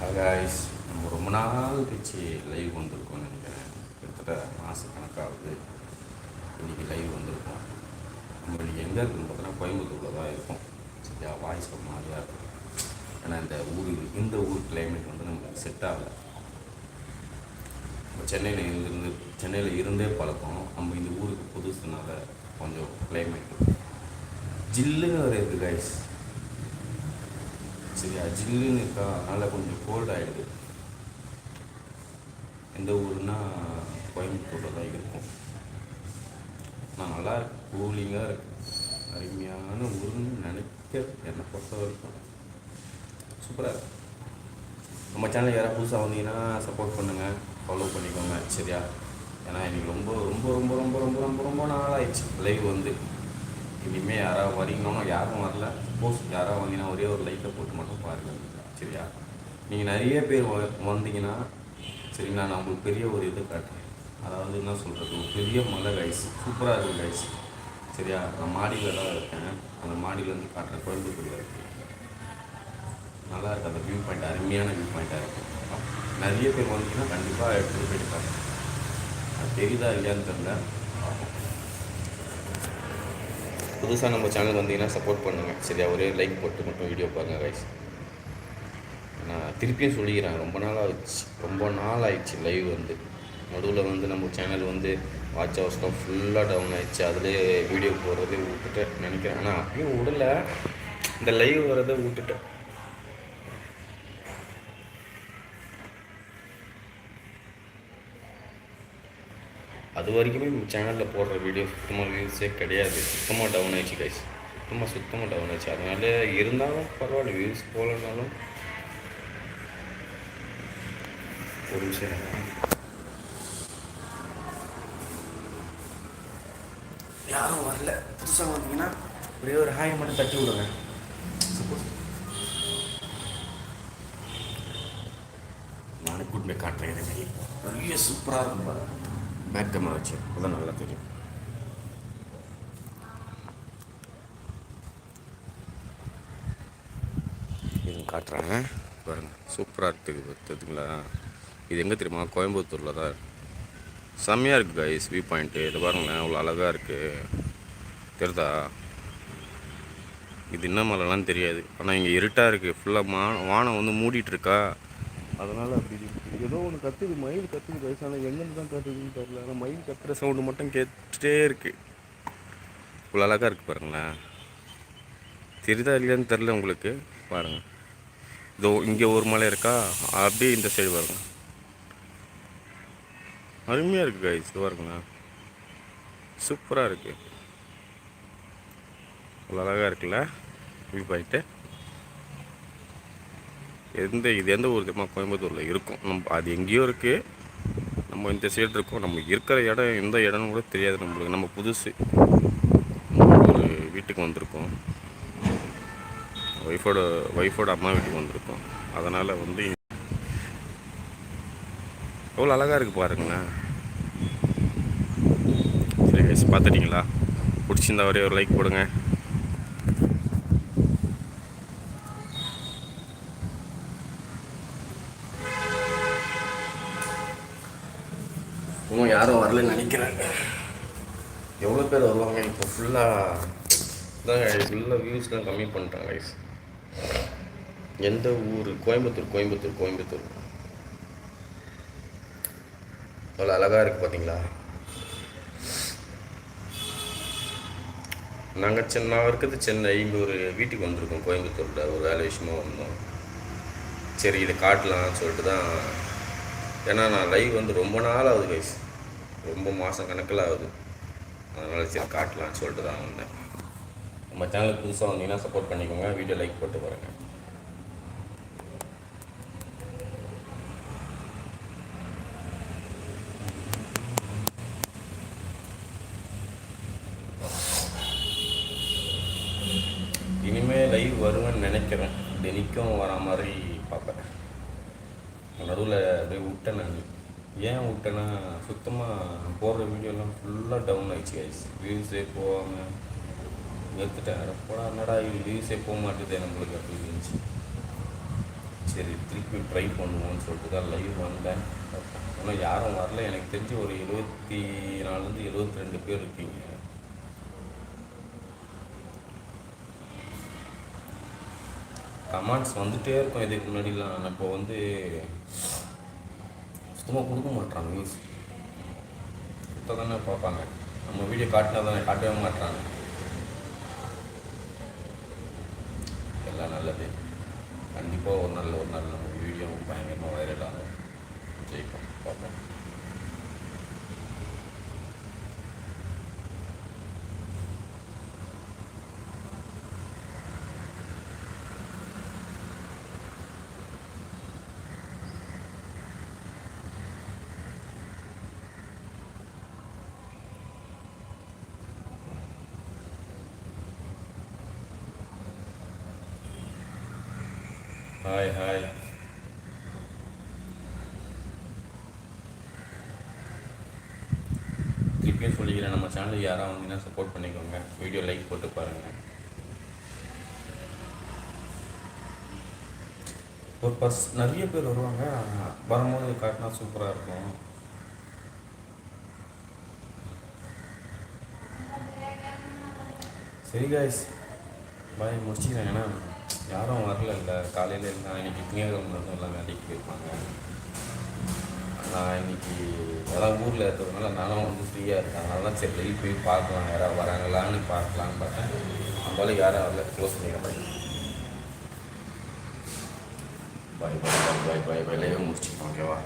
Guys நம்ம ரொம்ப நாள் கழிச்சு லைவ் வந்திருக்கோம்னு நினைக்கிறேன். கிட்டத்தட்ட மாதக்கணக்காகுது இன்றைக்கி லைவ் வந்திருக்கோம். நம்ம இன்றைக்கி எங்கே இருக்குன்னு பார்த்தோன்னா கோயம்புத்தூரில் தான் இருக்கும். சரியா? வாய்ஸ் ஒரு மாதிரியாக இருக்கும். ஏன்னா இந்த ஊர் இந்த ஊர் கிளைமேட் வந்து நமக்கு செட் ஆகலை. நம்ம சென்னையில் இருந்து சென்னையில் இருந்தே பழக்கம். நம்ம இந்த ஊருக்கு புதுசுனால கொஞ்சம் கிளைமேட் ஜில்லுன்னு ஒரு இருக்குது காய்ஸ் சரியா ஜில்லுன்னு இருக்கா? அதனால் கொஞ்சம் கோல்ட் ஆகிடுது எந்த ஊருன்னா கோயம்புத்தூரில் தான் இருக்கும். நான் நல்லா இருக்கு கூலிங்காக இருக்கு. அருமையான ஊருன்னு நினைக்க என்னை பொறுத்த வரைக்கும். சூப்பராக இருக்கு. நம்ம சேனல் யாராவது புதுசாக வந்தீங்கன்னா சப்போர்ட் பண்ணுங்கள் ஃபாலோ பண்ணிக்கோங்க. சரியா? ஏன்னா எனக்கு ரொம்ப ரொம்ப ரொம்ப ரொம்ப ரொம்ப ரொம்ப ரொம்ப நாள் ஆயிடுச்சு லைவ் வந்து. இனிமேல் யாராவது வரீங்கன்னா யாரும் வரல. சப்போஸ் யாராவது வந்தீங்கன்னா ஒரே ஒரு லைக்கை போட்டு மட்டும் பாருங்கள் சரியா? நீங்கள் நிறைய பேர் வ- வந்தீங்கன்னா சரிங்களா நான் உங்களுக்கு பெரிய ஒரு இது காட்டுறேன். அதாவது என்ன சொல்கிறது ஒரு பெரிய மலை கைஸ் சூப்பராக இருக்கும் கைஸ் சரியா? நான் மாடியில் தான் இருக்கேன். அந்த மாடியிலேருந்து காட்டுறேன் கோயம்புத்தூரில் இருக்கு. நல்லா இருக்குது அந்த வியூ பாயிண்ட் அருமையான வியூ பாயிண்ட்டாக இருக்குது நிறைய பேர் வந்தீங்கன்னா கண்டிப்பாக எடுத்துகிட்டு போயிட்டு பாருங்க. அது தெரியுதா இல்லையான்னு தெரியல. பார்ப்போம். புதுசாக நம்ம சேனல் வந்தீங்கன்னா சப்போர்ட் பண்ணுங்கள் சரியா? ஒரே லைக் போட்டு மட்டும் வீடியோ பாருங்கள் கைஸ் நான் திருப்பியும் சொல்லிக்கிறேன் ரொம்ப நாள் ஆகிடுச்சு ரொம்ப நாள் ஆயிடுச்சு லைவ் வந்து. நடுவில் வந்து நம்ம சேனல் வந்து வாட்ச் ஹவர்ஸ்லாம் ஃபுல்லாக டவுன் ஆயிடுச்சு. அதிலே வீடியோ போடுறதே விட்டுட்டேன் நினைக்கிறேன். ஆனால் அப்பயும் விடல. இந்த லைவ் வரதை விட்டுட்டேன். அது வரைக்குமே சேனலில் போடுற வீடியோ சுத்தமாக வியூஸே கிடையாது. சுத்தமாக டவுன் ஆயிடுச்சு கைஸ் சுத்தமாக சுத்தமாக டவுன் ஆயிடுச்சு. அதனால இருந்தாலும் பரவாயில்ல வியூஸ் போகலனாலும் ஒரு நிமிஷம் இருங்க. யாரும் வரல. புதுசாக வந்தீங்கன்னா ஒரே ஒரு ஹாய் மட்டும் தட்டி விடுங்க. Suppose. நானே கூட்டிட்டு போய் காட்டுறேன் எனக்கு நிறைய சூப்பராக இருக்கும் பாருங்க. பேக் கேமரா வச்சு. அதான் நல்லா தெரியும். இது காட்டுறேன். பாருங்க. சூப்பராக இருக்குது பார்த்துங்களா இது எங்கே தெரியுமா? கோயம்புத்தூரில் தான். செம்மையாக இருக்குது கைஸ் வியூ பாயிண்ட்டு இது பாருங்களேன் அவ்வளோ அழகாக இருக்குது தெரியுதா? இது என்ன மலைலாம் தெரியாது. ஆனால் இங்கே இருட்டாக இருக்குது ஃபுல்லாக மா வானம் வந்து மூடிட்டு இருக்கா? அதனால் அப்படி. ஏதோ ஒன்று கத்துது மயில் கத்துது வயசான எங்கேருந்து தான் கத்துதுன்னு தெரியல. ஆனால் மயில் கத்துற சவுண்டு மட்டும் கேட்டுட்டே இருக்கு. இவ்வளோ அழகாக இருக்குது பாருங்களேன். தெரியுதா இல்லையான்னு தெரில உங்களுக்கு. பாருங்கள் இதோ இங்கே ஒரு மலை இருக்கா? அப்படியே இந்த சைடு பாருங்கள் அருமையாக இருக்குது கைஸ் இது பாருங்களேன் சூப்பராக இருக்குது இவ்வளோ அழகாக இருக்குல்ல? வியூ பாயிண்ட்டு எந்த இது எந்த ஊர் தெரியுமா? கோயம்புத்தூரில் இருக்கும். நம்ம அது எங்கேயோ இருக்குது நம்ம இந்த சைடு இருக்கோம். நம்ம இருக்கிற இடம் எந்த இடம்னு கூட தெரியாது நம்மளுக்கு. நம்ம புதுசு. ஒரு வீட்டுக்கு வந்திருக்கோம். ஒய்ஃபோட ஒய்ஃபோட அம்மா வீட்டுக்கு வந்திருக்கோம். அதனால் வந்து எவ்வளோ அழகாக இருக்குது பாருங்களேன். சரி பார்த்துட்டிங்களா? பிடிச்சிருந்தா ஒரே ஒரு லைக் போடுங்க. யாரும் வரலன்னு நினைக்கிறேன். எவ்வளோ பேர் வருவாங்க? இப்போ ஃபுல்லாக தான் ஃபுல்லாக வியூஸ்லாம் கம்மி பண்ணிட்டாங்க guys. எந்த ஊர்? கோயம்புத்தூர் கோயம்புத்தூர் கோயம்புத்தூர். அவ்வளோ அழகாக இருக்குது பார்த்தீங்களா நாங்கள் சென்னை நான் இருக்கிறது சென்னை இங்கே ஒரு வீட்டுக்கு வந்திருக்கோம் கோயம்புத்தூரில். ஒரு வேலை விஷயமா வந்தோம். சரி இதை காட்டலாம்னு சொல்லிட்டு தான் ஏன்னா நான் லைவ் வந்து ரொம்ப நாள் ஆகுது கைஸ் ரொம்ப மாதம் கணக்கில் ஆகுது அதனால் சரி காட்டலாம்னு சொல்லிட்டு தான் வந்தேன். நம்ம சேனலுக்கு புதுசாக வந்தீங்கன்னா சப்போர்ட் பண்ணிக்கோங்க. வீடியோ லைக் போட்டு பாருங்கள் இனிமேல் லைவ் வருவேன்னு நினைக்கிறேன். தினிக்கும் வரா மாதிரி பார்ப்பேன். நடுவில் அப்படியே விட்டேன் நான். ஏன் விட்டேன்னா சுத்தமாக போடுற வீடியோலாம் ஃபுல்லாக டவுன் ஆயிடுச்சு கைஸ் வியூஸே போகாமல் எடுத்துட்டேன். போடா என்னடா இது? வியூஸே போக மாட்டேதே நம்மளுக்கு அப்படின்னு இருந்துச்சு. சரி திருப்பி ட்ரை பண்ணுவோம்னு சொல்லிட்டு தான் லைவ் வந்தேன். ஆனால் யாரும் வரல. எனக்கு தெரிஞ்சு ஒரு எழுபத்தி நாலுலேருந்து எழுபத்தி ரெண்டு பேர் இருக்கீங்க. கமெண்ட்ஸ் வந்துகிட்டே இருக்கும். இதுக்கு முன்னாடிலாம் நான் இப்போ வந்து சுத்தமாக கொடுக்க மாட்டாங்க நியூஸ் இப்போ தானே பார்ப்பாங்க. நம்ம வீடியோ காட்டினா தானே காட்டவே மாட்டாங்க எல்லாம் நல்லது. கண்டிப்பாக ஒரு நாள் ஒரு நாள் நம்ம வீடியோ பயங்கரமாக வைரல் ஆகும். ஜெயிப்போம் பார்ப்போம் ஹாய் ஹாய் திருப்பியும் சொல்லிக்கிறேன் நம்ம சேனலுக்கு யாராவது வந்தீங்கன்னா சப்போர்ட் பண்ணிக்கோங்க. வீடியோ லைக் போட்டு பாருங்கள் ஒரு பர்ஸ் நிறைய பேர் வருவாங்க. வரும்போது காட்டினா சூப்பராக இருக்கும். சரி காய்ஸ் பாய் முடிச்சுக்கிறேன். ஏன்னா யாரும் வரல இல்லை காலையில் இருந்தால் இன்னைக்கு திங்கக்கிழமை வந்து எல்லாம் வேலைக்கு போயிருப்பாங்க. நான் இன்னைக்கு எல்லாம் ஊரில் இருக்கிறதுனால நானும் வந்து ஃப்ரீயாக இருக்கேன். அதனால தான் சரி வெளியே போய் பார்க்கலாம். யாராவது வராங்களான்னு பார்க்கலான்னு பார்த்தேன். நம்மளால யாரும் வரல. க்ளோஸ் பண்ணிக்கிறேன் பாய் பாய் பாய் பாய் பாய் பாய் லைவை முடிச்சுக்கோங்க ஓகேவா